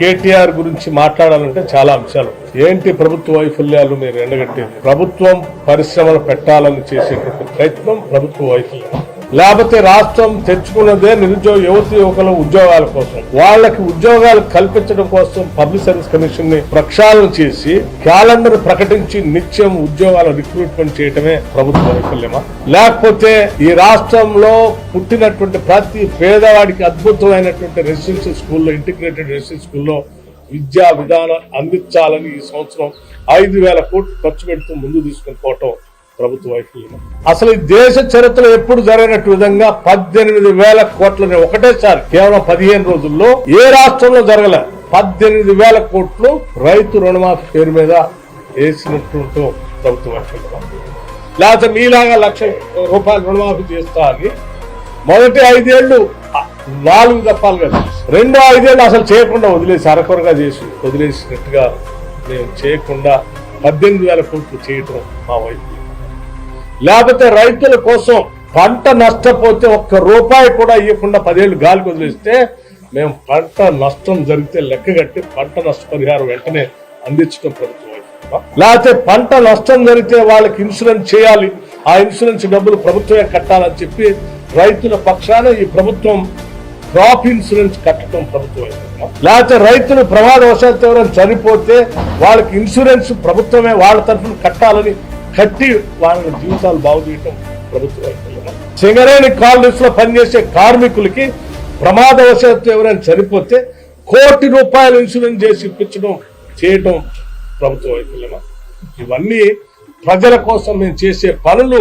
కేటీఆర్ గురించి మాట్లాడాలంటే చాలా అంశాలు. ఏంటి ప్రభుత్వ వైఫల్యాలు మీరు ఎండగట్టేది? ప్రభుత్వం పరిశ్రమలు పెట్టాలని చేసేటువంటి ప్రయత్నం ప్రభుత్వ వైఫల్యం. లేకపోతే రాష్ట్రం తెచ్చుకున్నదే నిరుద్యోగ యువతి యువకుల ఉద్యోగాల కోసం. వాళ్ళకి ఉద్యోగాలు కల్పించడం కోసం పబ్లిక్ సర్వీస్ కమిషన్ని ప్రక్షాళన చేసి క్యాలెండర్ ప్రకటించి నిత్యం ఉద్యోగాల రిక్రూట్మెంట్ చేయటమే ప్రభుత్వ వైఫల్యమా? లేకపోతే ఈ రాష్ట్రంలో పుట్టినటువంటి ప్రతి పేదవాడికి అద్భుతమైనటువంటి రెసిడెన్షియల్ స్కూల్లో ఇంటిగ్రేటెడ్ రెసిడెన్షియల్ స్కూల్లో విద్యా విధానం అందించాలని ఈ సంవత్సరం ఐదు వేల కోట్లు ఖర్చు పెడుతూ ముందు తీసుకుని పోవటం ప్రభుత్వ వైఫల్యం. అసలు ఈ దేశ చరిత్రలో ఎప్పుడు జరిగినట్టు విధంగా పద్దెనిమిది వేల కోట్లని ఒకటేసారి కేవలం పదిహేను రోజుల్లో ఏ రాష్ట్రంలో జరగలే? పద్దెనిమిది వేల కోట్లు రైతు రుణమాఫీ పేరు మీద వేసినట్టు ప్రభుత్వ వైఫల్యం లేకపోతే మీలాగా లక్ష రూపాయలు రుణమాఫీ చేస్తా అని మొదటి ఐదేళ్ళు నాలుగు దప్పాలుగా రెండు రెండో అసలు చేయకుండా వదిలేసి అరకొరగా చేసి వదిలేసినట్టుగా మేము చేయకుండా పద్దెనిమిది వేల కోట్లు చేయటం మా వైపు లేకపోతే రైతుల కోసం పంట నష్టపోతే ఒక్క రూపాయి కూడా ఇవ్వకుండా పదేళ్ళు గాలికి వదిలేస్తే మేము పంట నష్టం జరిగితే లెక్క కట్టి పంట నష్టపరిహారం వెంటనే అందించడం ప్రభుత్వం లేకపోతే పంట నష్టం జరిగితే వాళ్ళకి ఇన్సూరెన్స్ చేయాలి. ఆ ఇన్సూరెన్స్ డబ్బులు ప్రభుత్వమే కట్టాలని చెప్పి రైతుల పక్షాన ఈ ప్రభుత్వం క్రాప్ ఇన్సూరెన్స్ కట్టడం ప్రభుత్వం లేకపోతే రైతులు ప్రమాదవశాత్తు ఎవరైనా చనిపోతే వాళ్ళకి ఇన్సూరెన్స్ ప్రభుత్వమే వాళ్ళ తరఫున కట్టాలని కట్టి వాళ్ళ జీవితాలు బాగు ప్రభుత్వం ప్రభుత్వ వైఫల్యం సింగరేణి కాలనీస్లో పనిచేసే కార్మికులకి ప్రమాదవశాత్తు ఎవరైనా చనిపోతే కోటి రూపాయలు ఇన్సూరెన్స్ చేసి ఇప్పించడం చేయటం ప్రభుత్వ వైఫల్యమా? ఇవన్నీ ప్రజల కోసం మేము చేసే పనులు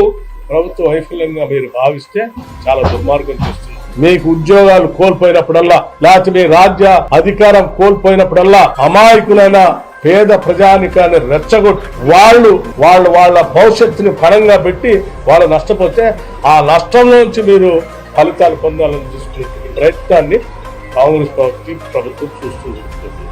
ప్రభుత్వ వైఫల్యంగా మీరు భావిస్తే చాలా దుర్మార్గం చేస్తున్నారు మీకు ఉద్యోగాలు కోల్పోయినప్పుడల్లా లేకపోతే మీ రాజ్య అధికారం కోల్పోయినప్పుడల్లా అమాయకులైన పేద ప్రజానికాన్ని రెచ్చగొట్టి వాళ్ళు వాళ్ళు వాళ్ళ భవిష్యత్తుని పరంగా పెట్టి వాళ్ళు నష్టపోతే ఆ నష్టంలోంచి మీరు ఫలితాలు పొందాలని చూస్తున్న ప్రయత్నాన్ని కాంగ్రెస్ పార్టీ ప్రభుత్వం ఉంటుంది.